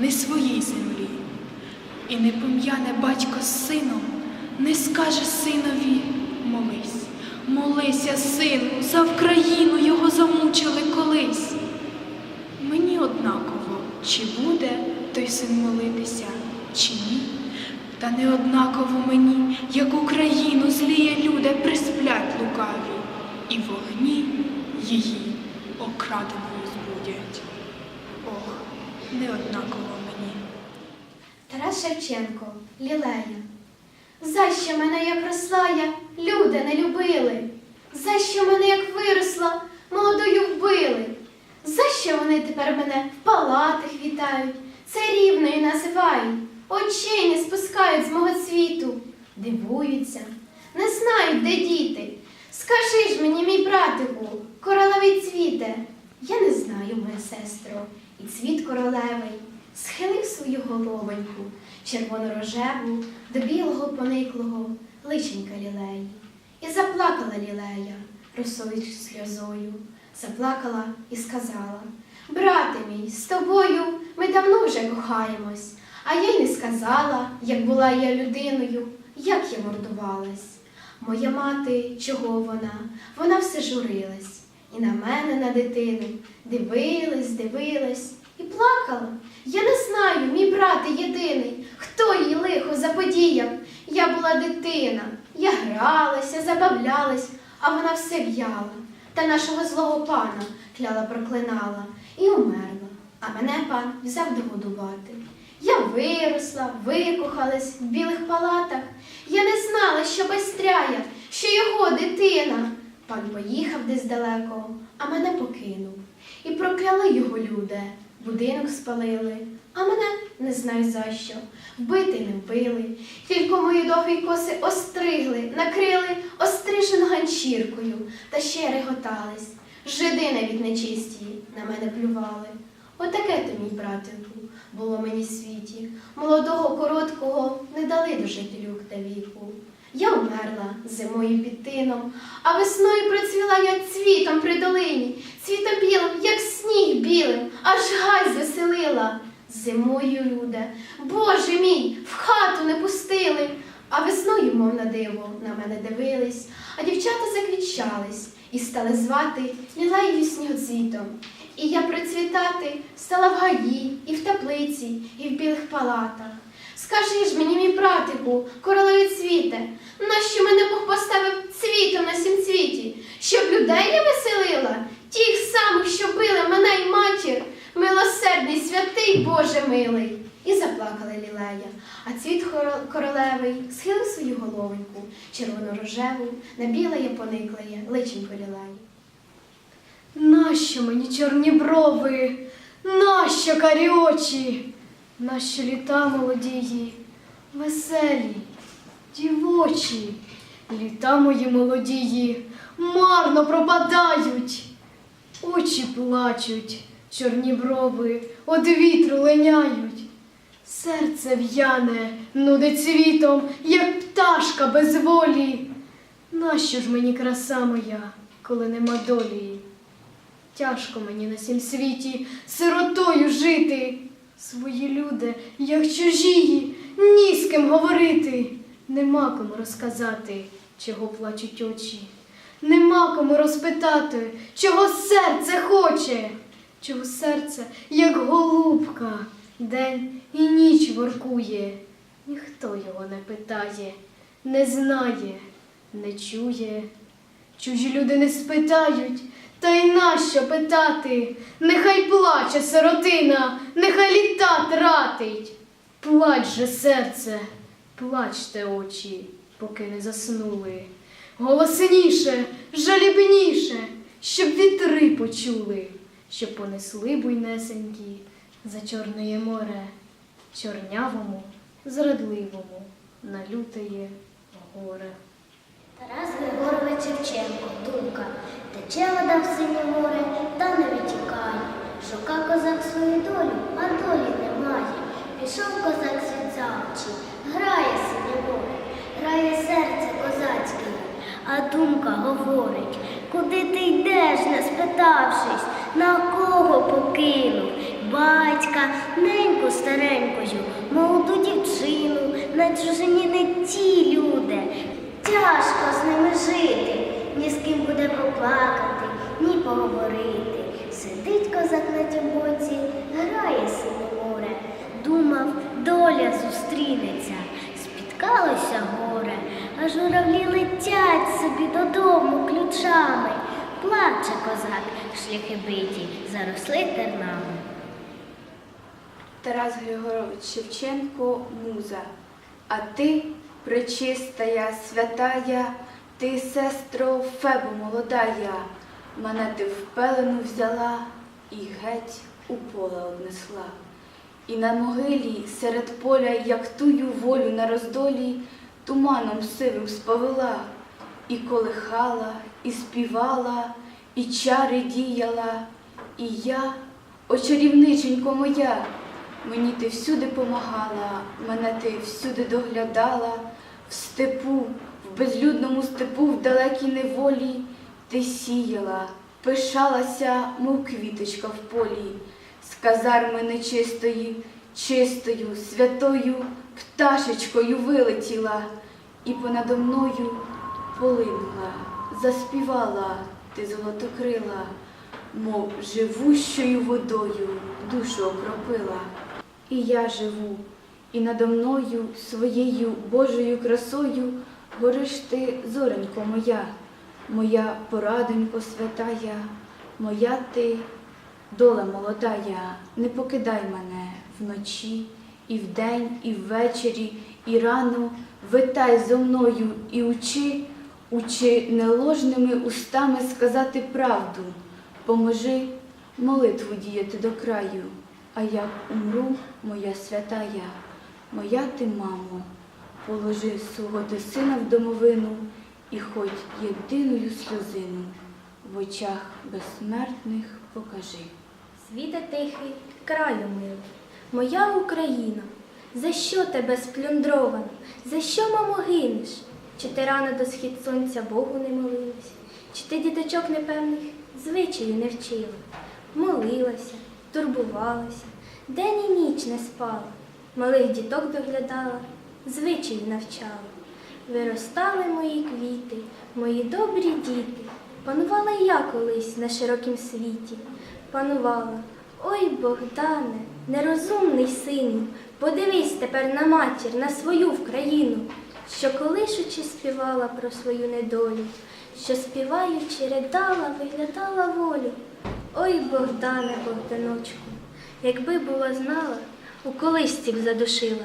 не своїй землі. І не пом'яне батько з сином, не скаже синові молись, молися, сину, за Вкраїну його замучили колись. Мені однаково, чи буде той син молитися, чи ні. Та не однаково мені, як Україну зліє люди присплять лукаві, і вогні її окраденою збудять. Ох, не однаково мені. Тарас Шевченко, Лілея. За що мене, як росла я, люди не любили? За що мене, як виросла, молодою вбили? За що вони тепер мене в палатах вітають, царівною називають, очей не спускають з мого світу, дивуються, не знають, де діти. Скажи ж мені, мій братику, королевий цвіте, я не знаю, моя сестро, і цвіт королевий схилив свою головоньку, червоно-рожеву, до білого пониклого личенька лілеї. І заплакала лілея росою сльозою, заплакала і сказала: Брате мій, з тобою ми давно вже кохаємось, а я й не сказала, як була я людиною, як я мордувалась. Моя мати, чого вона? Вона все журилась. І на мене, на дитину, дивилась, дивилась і плакала. Я не знаю, мій брате єдиний, хто їй лихо заподіяв. Я була дитина, я гралася, забавлялась, а вона все в'яла. Та нашого злого пана кляла проклинала і умерла, а мене пан взяв догодувати. Я виросла, викохалась в білих палатах. Я не знала, що байстряя, що його дитина. Пан поїхав десь далеко, а мене покинув. І прокляли його люди, будинок спалили, а мене не знаю за що. Вбити не вбили, тільки мої довгі коси остригли, накрили острижену ганчіркою та ще реготались. Жиди навіть нечисті на мене плювали. Отаке то, мій братику, було мені світі. Молодого, короткого не дали дожити люк та віку. Я умерла зимою під тином, а весною процвіла я цвітом при долині, цвітом білим, як сніг білим, аж гай заселила. Зимою, люде, Боже мій, в хату не пустили, а весною, мов на диво, на мене дивились, а дівчата заквічались і стали звати лілеєю снігоцвітом. І я процвітати стала в гаї, і в теплиці, і в білих палатах. Скажи ж мені, мій братику, королеві цвіте, нащо мене Бог поставив цвітом на сім цвіті, щоб людей я веселила, тих самих, що били мене й матір, милосердний, святий Боже милий. І заплакала лілея, а цвіт королевий схилив свою головоньку, червоно-рожеву, на біле я пониклеє, личенько лілеї. Нащо мені чорні брови? Нащо карі очі? Нащо літа молодії, веселі, дівочі? Літа мої молодії марно пропадають. Очі плачуть, чорні брови од вітру линяють. Серце в'яне, нудить світом, як пташка без волі. Нащо ж мені краса моя, коли нема долі? Тяжко мені на сім світі сиротою жити. Свої люди, як чужії, ні з ким говорити. Нема кому розказати, чого плачуть очі. Нема кому розпитати, чого серце хоче, чого серце, як голубка, день і ніч воркує. Ніхто його не питає, не знає, не чує. Чужі люди не спитають, та й нащо питати? Нехай плаче сиротина, нехай літа тратить. Плач же серце, плачте очі, поки не заснули. Голосніше, жалібніше, щоб вітри почули, щоб понесли буйнесенькі за Чорне море чорнявому, зрадливому, налютає горе. Тарас Григорович Шевченко, думка. Тече вода в синє море, та не витікає. Шука козак свою долю, а долі немає. Пішов козак світ за очі, грає синє море, грає серце козацьке, а думка говорить, куди ти йдеш, не спитавшись, на кого покинув? Батька, неньку старенькою, молоду дівчину, на чужині не ті люди. Тяжко з ними жити, ні з ким буде поплакати, ні поговорити. Сидить козак на тім боці, грає синє море. Думав, доля зустрінеться, спіткалося горе, а журавлі летять собі додому ключами. Плаче козак, шляхи биті, заросли тернами. Тарас Григорович Шевченко муза, а ти, пречистая, святая, ти, сестро, Фебо молодая, мене ти в пелену взяла і геть у поле однесла. І на могилі серед поля, як тую волю на роздолі, туманом сивим сповела, і колихала, і співала, і чари діяла, і я, о моя, мені ти всюди помагала, мене ти всюди доглядала, в степу, безлюдному степу, в далекій неволі, ти сіяла, пишалася, мов квіточка в полі, з казарми нечистої, чистою, святою пташечкою вилетіла, і понадо мною полинула, заспівала ти золотокрила, мов живущою водою душу окропила. І я живу, і надо мною своєю Божою красою гориш ти, зоренько моя, моя порадонько святая, моя ти, доля молодая, не покидай мене вночі, і вдень, і ввечері, і рано, витай зо мною і учи, учи неложними устами сказати правду, поможи молитву діяти до краю, а як умру, моя святая, моя ти, мамо, положи свого ти сина в домовину і хоч єдиною сльозину в очах безсмертних покажи. Світе тихий, краю милий, моя Україна, за що тебе сплюндровано, за що, мамо, гинеш? Чи ти рано до схід сонця Богу не молилась? Чи ти діточок непевних звичаю не вчила? Молилася, турбувалася, день і ніч не спала, малих діток доглядала, звичаю навчала. Виростали мої квіти, мої добрі діти, панувала я колись на широкім світі, панувала. Ой, Богдане, нерозумний сину, подивись тепер на матір, на свою Вкраїну, що колишучи співала про свою недолю, що співаючи ридала, виглядала волю. Ой, Богдане, Богданочку, якби була знала, у колисці б задушила,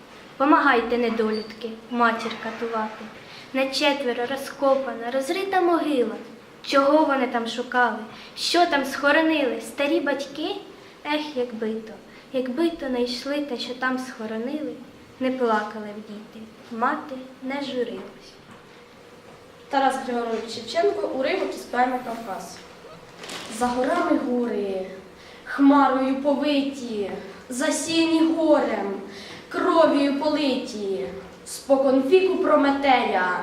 Помагайте, недолюдки, матір катувати. На четверо розкопана, розрита могила. Чого вони там шукали? Що там схоронили? Старі батьки? Ех, якби то, якби то не йшли те, що там схоронили, не плакали б діти, мати не журилась. Тарас Григорович Шевченко уривок із поеми Кавказ. За горами гори, хмарою повиті, засіяні горем, кров'ю политі, спокон віку Прометея,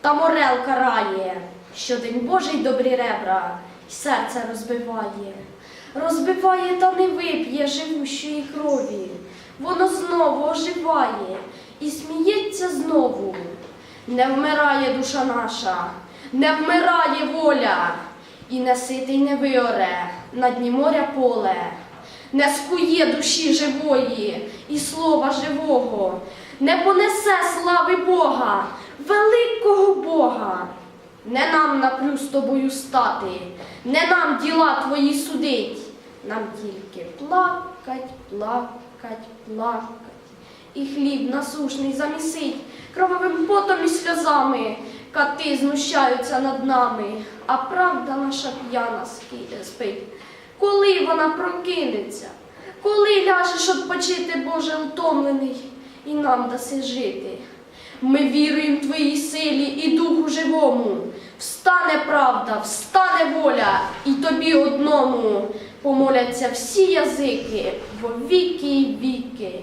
та морел карає, щодень Божий добрі ребра, й серце розбиває. Розбиває та не вип'є живущої крові, воно знову оживає і сміється знову. Не вмирає душа наша, не вмирає воля, і не ситий не виоре на дні моря поле. не скує душі живої і слова живого, не понесе слави Бога, великого Бога. Не нам напрю з тобою стати, не нам діла твої судить, нам тільки плакать, плакать, плакать. І хліб насушний замісить крововим потом і сльозами. Кати знущаються над нами, а правда наша п'яна спить. Коли вона прокинеться, коли ляжеш відпочити, Боже, утомлений, і нам даси жити. Ми віруємо Твоїй силі і духу живому. Встане правда, встане воля, і тобі одному помоляться всі язики во віки й віки.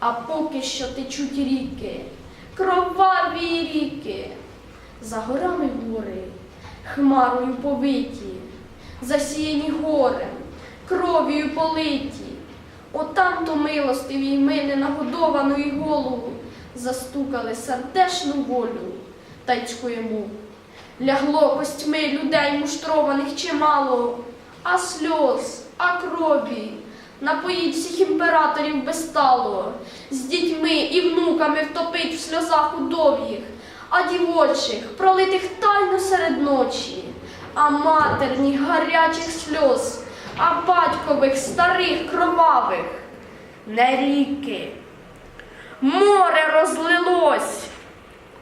А поки що течуть ріки, кроваві ріки, за горами гори, хмарою повиті, засіяні горем, кров'ю политі. Отам то милостиві й ми ненагодовану й голову застукали сердешну волю та й чкуємо. Лягло костьми людей муштрованих чимало, а сльоз, а крові. Напоїть всіх імператорів безстало, з дітьми і внуками втопить в сльозах удов'їх, а дівочих пролитих тайно серед ночі, а матерніх гарячих сльоз, а батькових старих кровавих, не ріки. Море розлилось,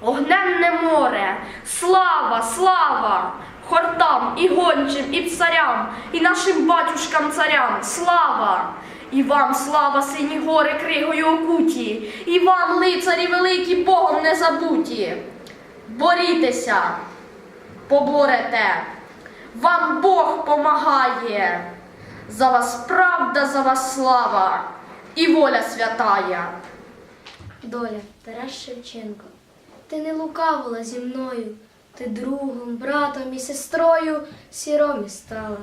огненне море, слава, слава, хортам і гончим, і царям, і нашим батюшкам царям, слава! І вам слава, сині гори, кригою окуті, і вам, лицарі великі, Богом не забуті. Борітеся, поборете, вам Бог помагає. За вас правда, за вас слава і воля святая. Доля, Тарас Шевченко, ти не лукавила зі мною, ти другом, братом і сестрою сіромі стала.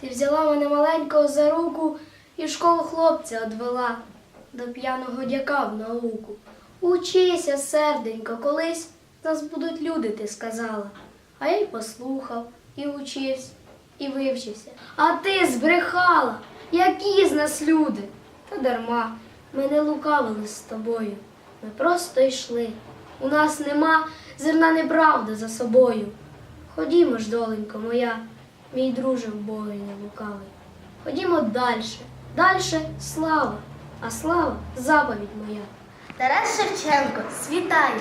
Ти взяла мене маленького за руку і в школу хлопця одвела до п'яного дяка в науку. Учися, серденько, колись нас будуть люди, ти сказала. А я й послухав, і учився, і вивчився. А ти збрехала, які з нас люди? Та дарма, ми не лукавили з тобою. Ми просто йшли. У нас нема зерна неправди за собою. Ходімо ж, доленько моя, мій друже в Боги не лукавий. Ходімо дальше, дальше слава, а слава заповідь моя. Тарас Шевченко світає.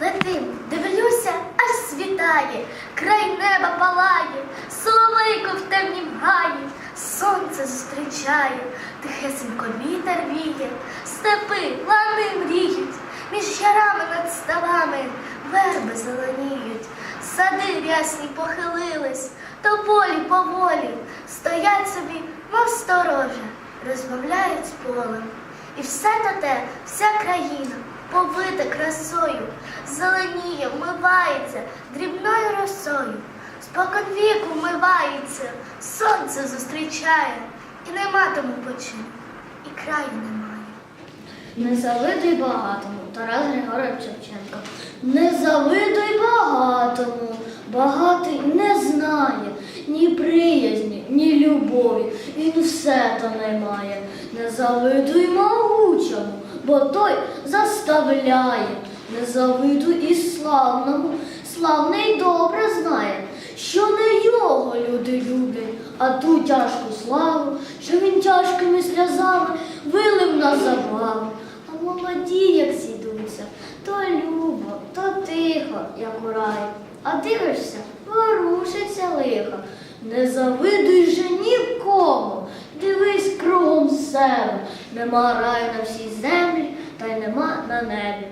Летим, дивлюся, аж світає, край неба палає, соловейко в темнім гаї, сонце зустрічає, тихесенько вітер віє, степи, лани мріють, між ярами над ставами верби зеленіють, сади рясні похилились, тополі поволі, стоять собі, мов сторожа, розмовляють з полем. І все то те, вся країна, повита красою, зеленіє, вмивається дрібною росою, спокон віку вмивається, сонце зустрічає, і нема тому почину, і краю немає. Не завидуй багатому, Тарас Григорович Шевченко. Не завидуй багатому, багатий не знає ні приязні, ні любові. Він все то не має. Не завидуй могучому, бо той заставляє. Не завидуй і славному, славний добре знає, що не його люди люблять, а ту тяжку славу, що він тяжкими сльозами вилив на забаву. А молоді, як зійдуться, то любо, то тихо, як у раї. А дивишся, ворушиться лихо. Не завидуй же нікому, дивись кругом себе. Нема раю на всій землі, та й нема на небі.